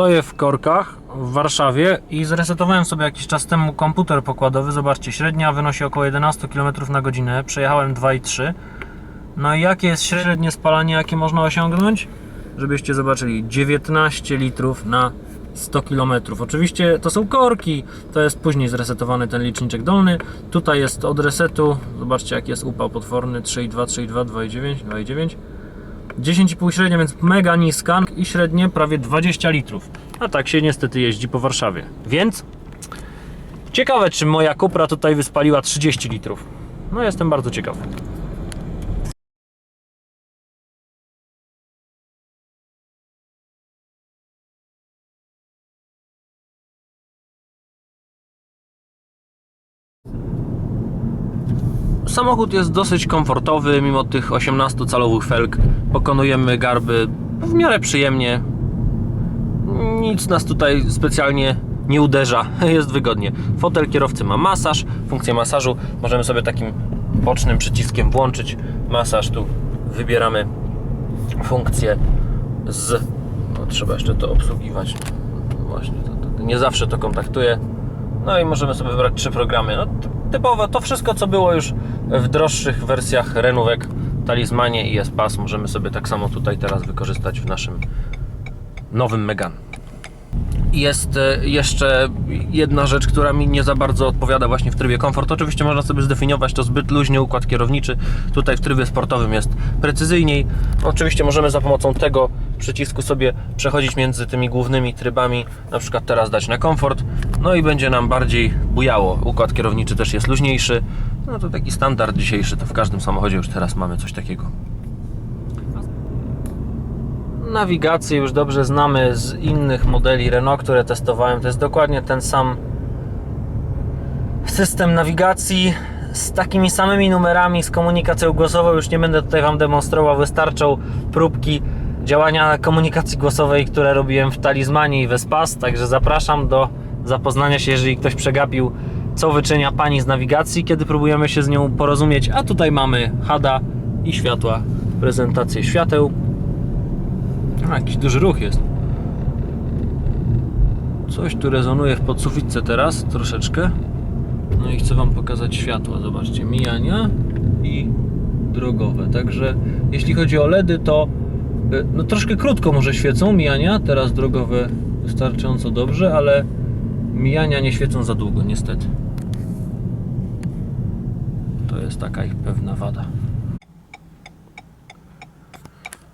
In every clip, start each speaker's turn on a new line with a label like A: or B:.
A: Stoję w korkach w Warszawie i zresetowałem sobie jakiś czas temu komputer pokładowy. Zobaczcie, średnia wynosi około 11 km na godzinę. Przejechałem 2,3. No i jakie jest średnie spalanie, jakie można osiągnąć? Żebyście zobaczyli, 19 litrów na 100 km. Oczywiście to są korki, to jest później zresetowany ten liczniczek dolny. Tutaj jest od resetu, zobaczcie jaki jest upał potworny, 3,2, 3,2, 2,9, 2,9. 10,5 średnia, więc mega niska i średnie prawie 20 litrów. A tak się niestety jeździ po Warszawie. Więc ciekawe, czy moja Cupra tutaj wyspaliła 30 litrów. No jestem bardzo ciekawy. Samochód jest dosyć komfortowy, mimo tych 18-calowych felg. Pokonujemy garby w miarę przyjemnie. Nic nas tutaj specjalnie nie uderza, jest wygodnie. Fotel kierowcy ma masaż, funkcję masażu możemy sobie takim bocznym przyciskiem włączyć masaż. Tu wybieramy funkcję z. No, trzeba jeszcze to obsługiwać. Właśnie, to, to, nie zawsze to kontaktuje. No i możemy sobie wybrać trzy programy. No, typowe, to wszystko co było już w droższych wersjach Renówek, Talizmanie i S-Pass możemy sobie tak samo tutaj teraz wykorzystać w naszym nowym Megane. Jest e, jeszcze jedna rzecz, która mi nie za bardzo odpowiada właśnie w trybie komfort. Oczywiście można sobie zdefiniować to zbyt luźny układ kierowniczy. Tutaj w trybie sportowym jest precyzyjniej. Oczywiście możemy za pomocą tego przycisku sobie przechodzić między tymi głównymi trybami. Na przykład teraz dać na komfort. No i będzie nam bardziej bujało. Układ kierowniczy też jest luźniejszy. No to taki standard dzisiejszy. To w każdym samochodzie już teraz mamy coś takiego. Nawigację już dobrze znamy z innych modeli Renault, które testowałem. To jest dokładnie ten sam system nawigacji z takimi samymi numerami, z komunikacją głosową. Już nie będę tutaj Wam demonstrował, wystarczą próbki działania komunikacji głosowej, które robiłem w Talizmanie i Vespas. Także zapraszam do zapoznania się, jeżeli ktoś przegapił, co wyczynia Pani z nawigacji, kiedy próbujemy się z nią porozumieć. A tutaj mamy HADA i światła, prezentację świateł. A, jakiś duży ruch jest. Coś tu rezonuje w podsufitce teraz, troszeczkę. No i chcę Wam pokazać światła. Zobaczcie, mijania i drogowe. Także jeśli chodzi o LEDy, to y, no troszkę krótko może świecą mijania. Teraz drogowe wystarczająco dobrze, ale mijania nie świecą za długo, niestety. To jest taka ich pewna wada.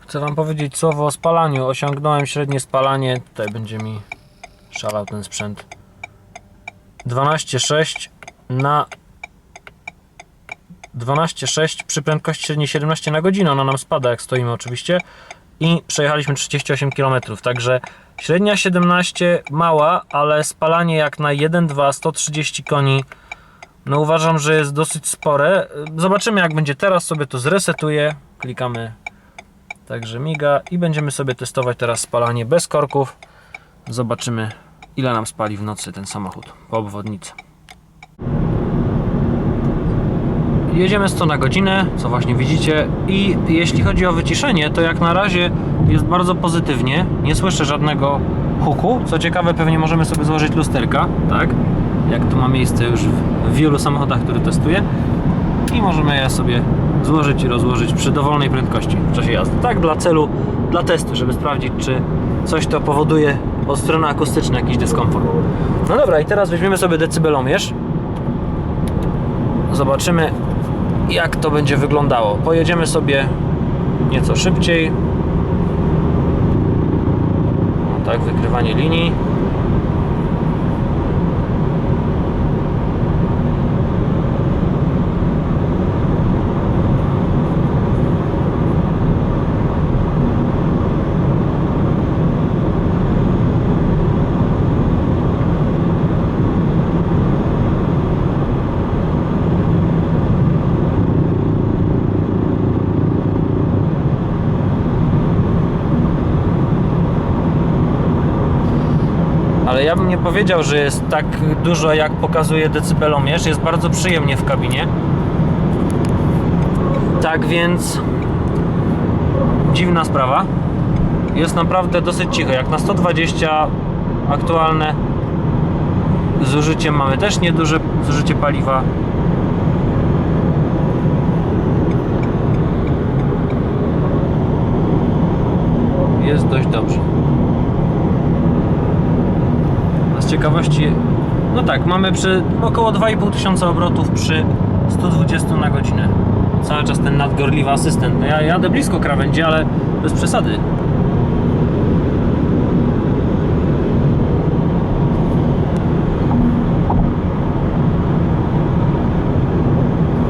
A: Chcę Wam powiedzieć słowo o spalaniu. Osiągnąłem średnie spalanie. Tutaj będzie mi szalał ten sprzęt. 12,6 na 12,6 przy prędkości średniej 17 na godzinę. Ona nam spada jak stoimy oczywiście. I przejechaliśmy 38 km. Także średnia 17 mała, ale spalanie jak na 1,2 130 koni. No uważam, że jest dosyć spore. Zobaczymy jak będzie teraz. Sobie to zresetuję. Klikamy Także miga i będziemy sobie testować teraz spalanie bez korków. Zobaczymy ile nam spali w nocy ten samochód po obwodnicy. Jedziemy 100 na godzinę, co właśnie widzicie i jeśli chodzi o wyciszenie, to jak na razie jest bardzo pozytywnie. Nie słyszę żadnego huku. Co ciekawe, pewnie możemy sobie złożyć lusterka, tak? Jak to ma miejsce już w wielu samochodach, które testuję. I możemy je sobie złożyć i rozłożyć przy dowolnej prędkości w czasie jazdy. Tak dla celu, dla testu, żeby sprawdzić, czy coś to powoduje od strony akustycznej jakiś dyskomfort. No dobra, i teraz weźmiemy sobie decybelomierz. Zobaczymy, jak to będzie wyglądało. Pojedziemy sobie nieco szybciej. Tak, wykrywanie linii. Ale ja bym nie powiedział, że jest tak dużo, jak pokazuje decybelomierz. Jest bardzo przyjemnie w kabinie. Tak więc dziwna sprawa. jest naprawdę dosyć cicho. Jak na 120 aktualne zużyciem mamy też nieduże zużycie paliwa. Jest dość dobrze. A z ciekawości, no tak, mamy przy około 2,5 tysiąca obrotów przy 120 na godzinę. Cały czas ten nadgorliwy asystent. No ja jadę blisko krawędzi, ale bez przesady.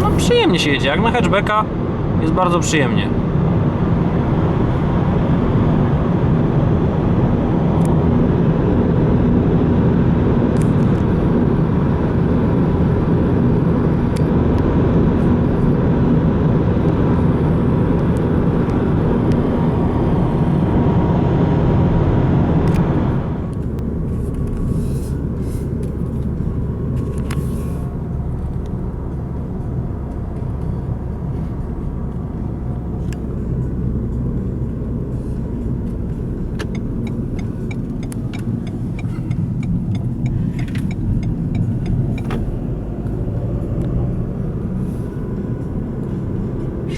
A: No przyjemnie się jedzie, jak na hatchbacka jest bardzo przyjemnie.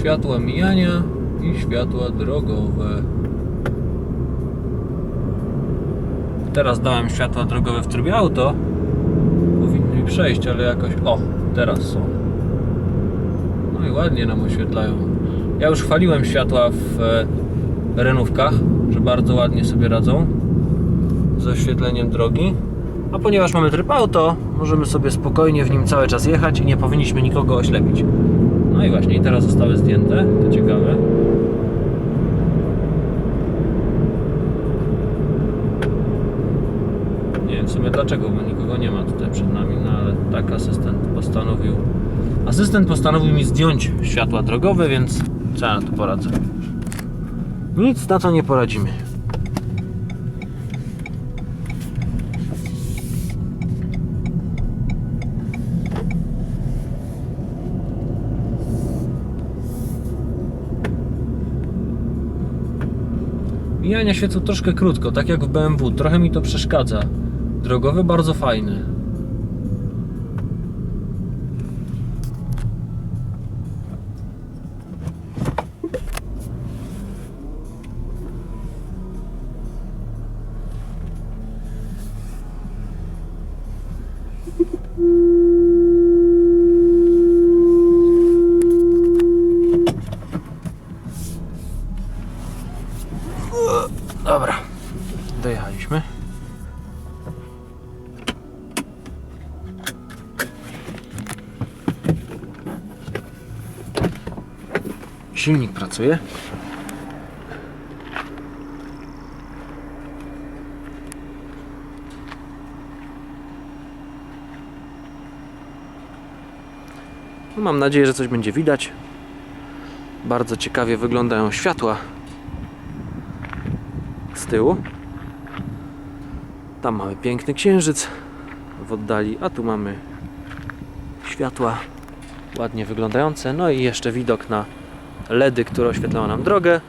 B: Światła mijania i światła drogowe.
A: Teraz dałem światła drogowe w trybie auto.
B: Powinny przejść, ale jakoś. O, teraz są. No i ładnie nam oświetlają. Ja już chwaliłem światła w e, renówkach, że bardzo ładnie sobie radzą z oświetleniem drogi.
A: A ponieważ mamy tryb auto, możemy sobie spokojnie w nim cały czas jechać i nie powinniśmy nikogo oślepić.
B: No i właśnie, i teraz zostały zdjęte. To ciekawe. Nie wiem w sumie dlaczego, bo nikogo nie ma tutaj przed nami, no ale tak asystent postanowił.
A: Asystent postanowił mi zdjąć światła drogowe, więc co na to poradzę? Nic na to nie poradzimy.
B: Mijania świecą troszkę krótko, tak jak w BMW, trochę mi to przeszkadza. Drogowy bardzo fajny.
A: Dojechaliśmy. Silnik pracuje. No, Mam nadzieję, że coś będzie widać. Bardzo ciekawie wyglądają światła z tyłu. Tam mamy piękny księżyc w oddali, a tu mamy światła ładnie wyglądające. No i jeszcze widok na LEDy, które oświetlają nam drogę.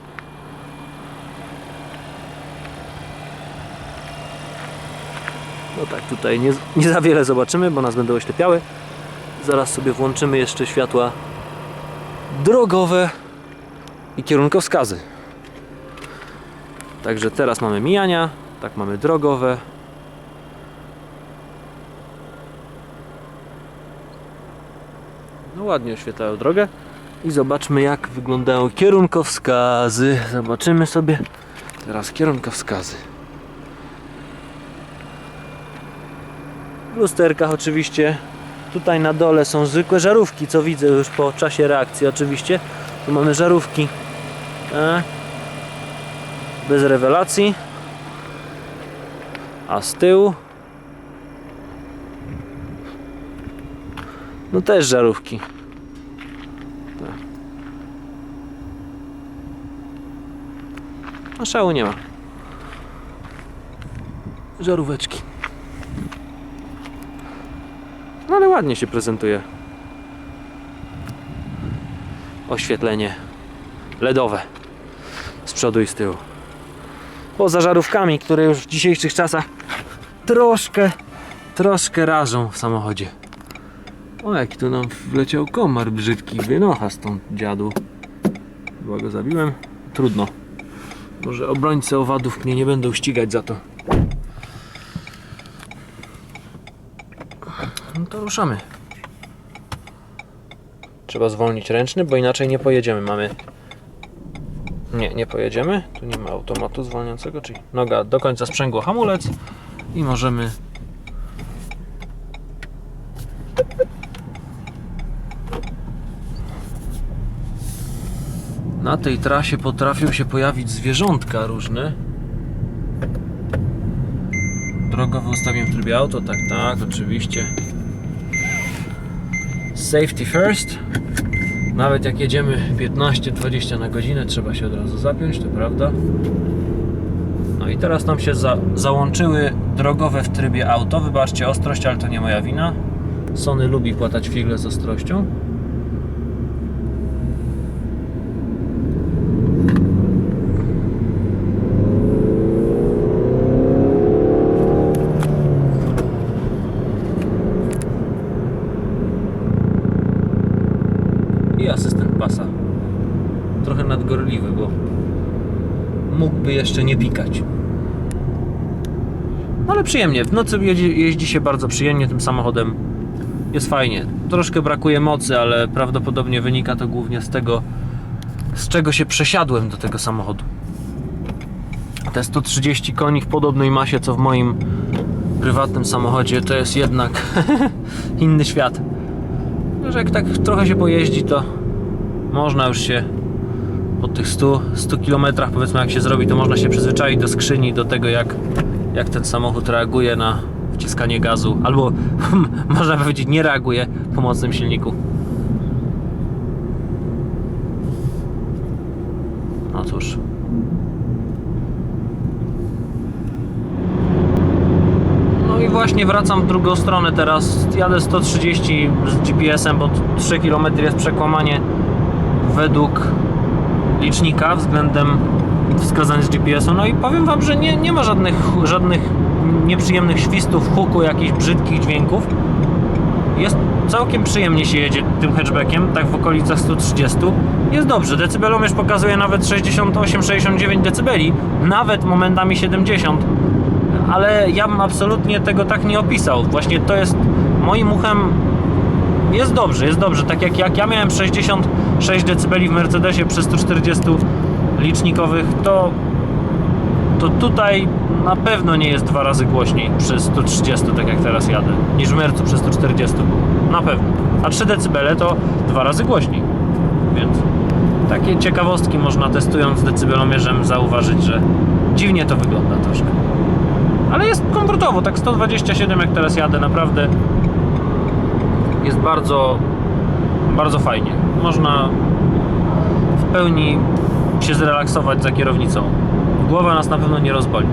A: No tak, tutaj nie, nie za wiele zobaczymy, bo nas będą oślepiały. Zaraz sobie włączymy jeszcze światła drogowe i kierunkowskazy. Także teraz mamy mijania, tak mamy drogowe. Ładnie oświetlają drogę. I zobaczmy jak wyglądają kierunkowskazy. Zobaczymy sobie teraz kierunkowskazy. W lusterkach oczywiście. Tutaj na dole są zwykłe żarówki, co widzę już po czasie reakcji oczywiście. Tu mamy żarówki. E, bez rewelacji. A z tyłu no też żarówki. A szału nie ma. Żaróweczki. No ale ładnie się prezentuje. Oświetlenie LEDowe z przodu i z tyłu. poza żarówkami, które już w dzisiejszych czasach troszkę, troszkę rażą w samochodzie. O, jaki tu nam wleciał komar brzydki, wynocha stąd dziadu. Chyba go zabiłem? Trudno. Może obrońcy owadów mnie nie będą ścigać za to. No to ruszamy. Trzeba zwolnić ręczny, bo inaczej nie pojedziemy. Mamy. Nie, nie pojedziemy. Tu nie ma automatu zwalniającego, czyli noga do końca sprzęgło hamulec i możemy. Na tej trasie potrafią się pojawić zwierzątka różne. Drogowy ustawiam w trybie auto, tak, tak, oczywiście. Safety first. Nawet jak jedziemy 15-20 na godzinę, trzeba się od razu zapiąć, to prawda. No i teraz nam się za załączyły drogowe w trybie auto. Wybaczcie ostrość, ale to nie moja wina. Sony lubi płatać figle z ostrością. i asystent pasa. Trochę nadgorliwy, bo mógłby jeszcze nie pikać. No ale przyjemnie. W nocy jeździ, jeździ się bardzo przyjemnie tym samochodem. Jest fajnie. Troszkę brakuje mocy, ale prawdopodobnie wynika to głównie z tego, z czego się przesiadłem do tego samochodu. Te 130 koni w podobnej masie co w moim prywatnym samochodzie to jest jednak inny świat że jak tak trochę się pojeździ, to można już się po tych 100, 100 kilometrach, powiedzmy, jak się zrobi, to można się przyzwyczaić do skrzyni, do tego, jak, jak ten samochód reaguje na wciskanie gazu, albo można powiedzieć, nie reaguje po mocnym silniku. No cóż. No i właśnie wracam w drugą stronę teraz. Jadę 130 z GPS-em, bo 3 km jest przekłamanie według licznika względem wskazanych z GPS-u. No i powiem Wam, że nie, nie ma żadnych, żadnych nieprzyjemnych świstów, huku, jakichś brzydkich dźwięków. Jest całkiem przyjemnie się jedzie tym hatchbackiem, tak w okolicach 130. Jest dobrze, decybelomierz pokazuje nawet 68-69 decybeli, nawet momentami 70 ale ja bym absolutnie tego tak nie opisał. Właśnie to jest moim uchem jest dobrze, jest dobrze. Tak jak, jak ja miałem 66 dB w Mercedesie przy 140 licznikowych, to, to tutaj na pewno nie jest dwa razy głośniej przy 130, tak jak teraz jadę, niż w Mercu przy 140. Na pewno. A 3 dB to dwa razy głośniej. Więc takie ciekawostki można testując decybelomierzem zauważyć, że dziwnie to wygląda troszkę. Ale jest komfortowo, tak 127 jak teraz jadę, naprawdę jest bardzo, bardzo fajnie. Można w pełni się zrelaksować za kierownicą. Głowa nas na pewno nie rozboli.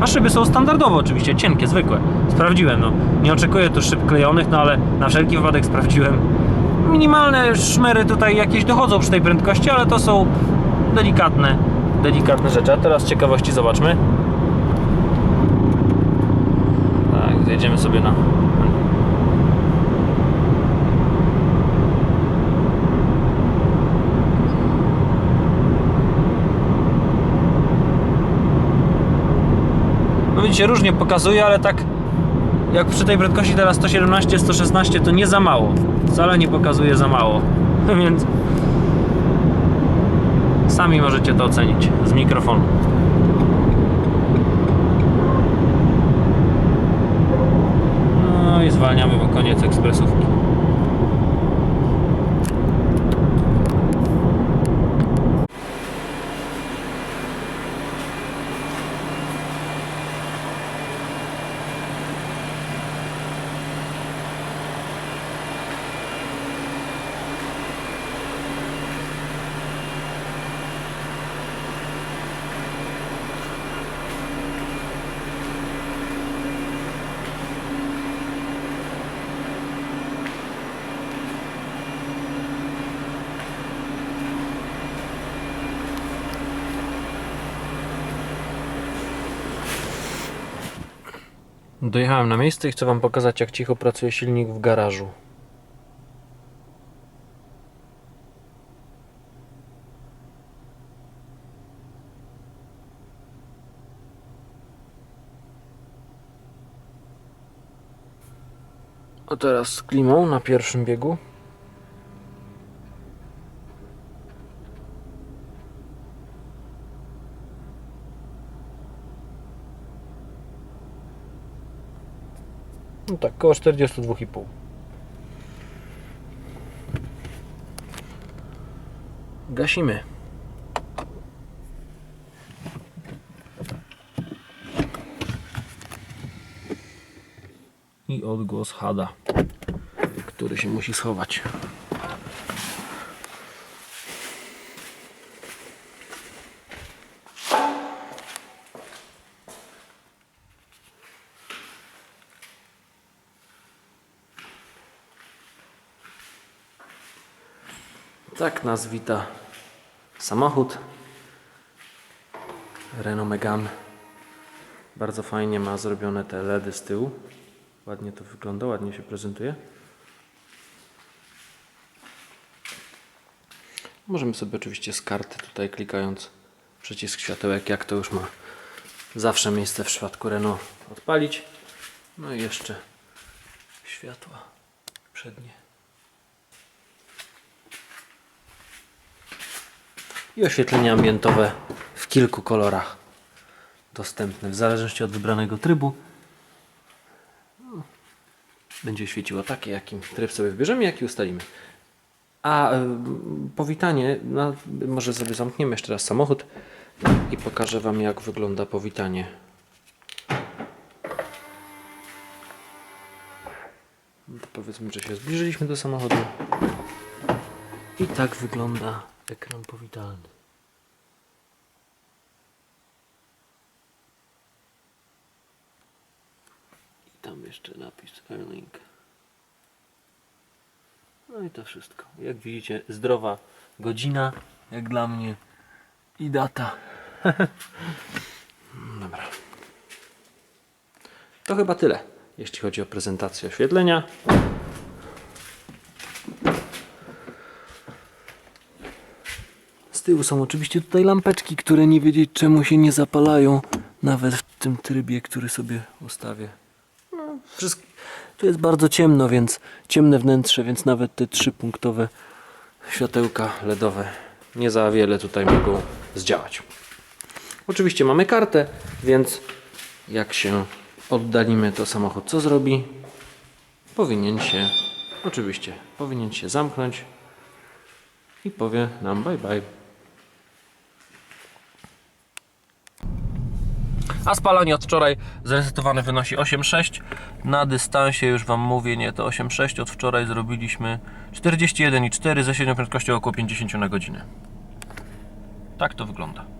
A: A szyby są standardowe oczywiście, cienkie, zwykłe. Sprawdziłem, no. Nie oczekuję tu szyb klejonych, no ale na wszelki wypadek sprawdziłem. Minimalne szmery tutaj jakieś dochodzą przy tej prędkości, ale to są delikatne, delikatne rzeczy. A teraz ciekawości zobaczmy. Tak, zjedziemy sobie na. No widzicie, różnie pokazuje, ale tak jak przy tej prędkości teraz 117, 116 to nie za mało. Wcale nie pokazuje za mało. Więc Sami możecie to ocenić z mikrofonu. No i zwalniamy, bo koniec ekspresówki. Dojechałem na miejsce i chcę Wam pokazać, jak cicho pracuje silnik w garażu. A teraz z klimą na pierwszym biegu. No tak, koło 42,5. Gasimy. I odgłos hada, który się musi schować. Tak nas wita samochód Renault Megane. Bardzo fajnie ma zrobione te LEDy z tyłu. Ładnie to wygląda, ładnie się prezentuje. Możemy sobie oczywiście z karty tutaj klikając przycisk światełek, jak to już ma zawsze miejsce w przypadku Renault odpalić. No i jeszcze światła przednie. I oświetlenie ambientowe w kilku kolorach dostępne w zależności od wybranego trybu. Będzie świeciło takie, jakim tryb sobie wybierzemy, jaki ustalimy. A y, powitanie, no, może sobie zamkniemy jeszcze raz samochód i pokażę Wam, jak wygląda powitanie. Powiedzmy, że się zbliżyliśmy do samochodu. I tak wygląda ekran powitalny. I tam jeszcze napis Erling. No i to wszystko. Jak widzicie, zdrowa godzina, jak dla mnie, i data. Dobra. To chyba tyle, jeśli chodzi o prezentację oświetlenia. Tyłu są oczywiście tutaj lampeczki, które nie wiedzieć czemu się nie zapalają, nawet w tym trybie, który sobie ustawię. No, wszystko, tu jest bardzo ciemno, więc ciemne wnętrze, więc nawet te trzypunktowe światełka LEDowe nie za wiele tutaj mogą zdziałać. Oczywiście mamy kartę, więc jak się oddalimy, to samochód co zrobi? Powinien się, oczywiście, powinien się zamknąć i powie nam bye bye. A spalanie od wczoraj zresetowane wynosi 8,6. Na dystansie już Wam mówię, nie to 8,6. Od wczoraj zrobiliśmy 41,4 ze średnią prędkością około 50 na godzinę. Tak to wygląda.